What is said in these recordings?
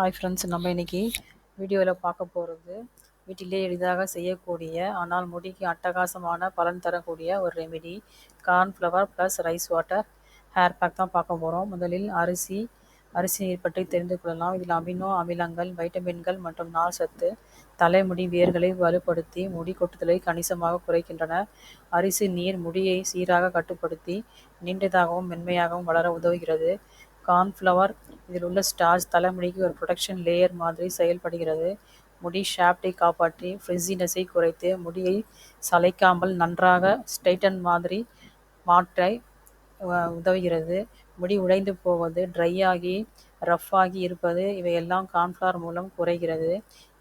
Hi friends நம்ம இன்னைக்கு வீடியோவில் பார்க்க போகிறது வீட்டிலே எளிதாக செய்யக்கூடிய ஆனால் முடிக்கு அட்டகாசமான பலன் தரக்கூடிய ஒரு remedy cornflour plus rice water hair pack தான் பார்க்க போகிறோம் முதலில் அரிசி அரிசி நீர் பற்றி தெரிந்து கொள்ளலாம். இதில் அமினோ அமிலங்கள் வைட்டமின்கள் மற்றும் நார் சத்து தலைமுடி வேர்களை வலுப்படுத்தி முடி கொட்டுதலை கணிசமாக குறைக்கின்றன. அரிசி நீர் முடியை சீராக கட்டுப்படுத்தி நீண்டதாகவும் மென்மையாகவும் வளர உதவுகிறது. கார்ன்ஃப்ளவர் இதில் உள்ள ஸ்டார்ச் தலைமுடிக்கு ஒரு ப்ரொடெக்ஷன் லேயர் மாதிரி செயல்படுகிறது. முடி ஷாப்டை காப்பாற்றி ஃப்ரிஸினஸை குறைத்து முடியை சளைக்காமல் நன்றாக ஸ்ட்ரைட்டன் மாதிரி மாற்ற உதவுகிறது. முடி உடைந்து போவது ட்ரை ஆகி ரஃப் ஆகி இருப்பது இவையெல்லாம் கார்ன்ஃப்ளவர் மூலம் குறைகிறது.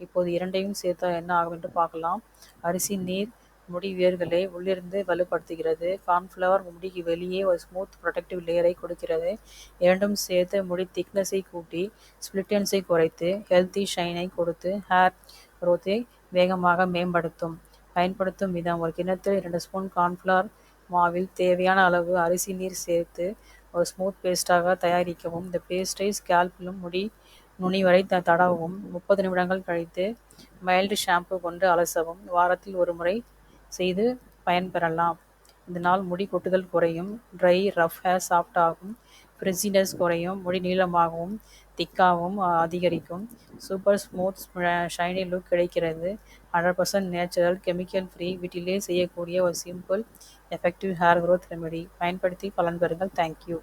இப்போது இரண்டையும் சேர்த்தால் என்ன ஆகும் என்று பார்க்கலாம். அரிசி நீர் முடி வேர்களை உள்ளிருந்து வலுப்படுத்துகிறது. கார்ன்ஃப்ளவர் முடிக்கு வெளியே ஒரு ஸ்மூத் ப்ரொடக்டிவ் லேயரை கொடுக்கிறது. இரண்டும் சேர்த்து முடி திக்னஸை கூட்டி ஸ்பிளிட்டன்ஸை குறைத்து ஹெல்த்தி ஷைனை கொடுத்து ஹேர் க்ரோத்தை வேகமாக மேம்படுத்தும். பயன்படுத்தும் விதம் ஒரு கிணத்தில் இரண்டு ஸ்பூன் கார்ன்ஃப்ளவர் மாவில் தேவையான அளவு அரிசி நீர் சேர்த்து ஒரு ஸ்மூத் பேஸ்ட்டாக தயாரிக்கவும். இந்த பேஸ்ட்டை ஸ்கேல்பிலும் முடி நுனி வரை த தடவும். முப்பது நிமிடங்கள் கழித்து மைல்டு ஷாம்பு கொண்டு அலசவும். வாரத்தில் ஒரு முறை செய்து பயன்பெறலாம். இதனால் முடி கொட்டுதல் குறையும் ட்ரை ரஃப் ஹேர் சாஃப்ட் ஆகும் ஃப்ரிஸினஸ் குறையும் முடி நீளமாகவும் திக்காகவும் அதிகரிக்கும். சூப்பர் ஸ்மூத் ஷைனி லுக் கிடைக்கிறது. Hundred percent natural chemical free வீட்டிலே செய்யக்கூடிய ஒரு simple effective hair growth remedy பயன்படுத்தி பலன் பெறுங்கள். தேங்க்யூ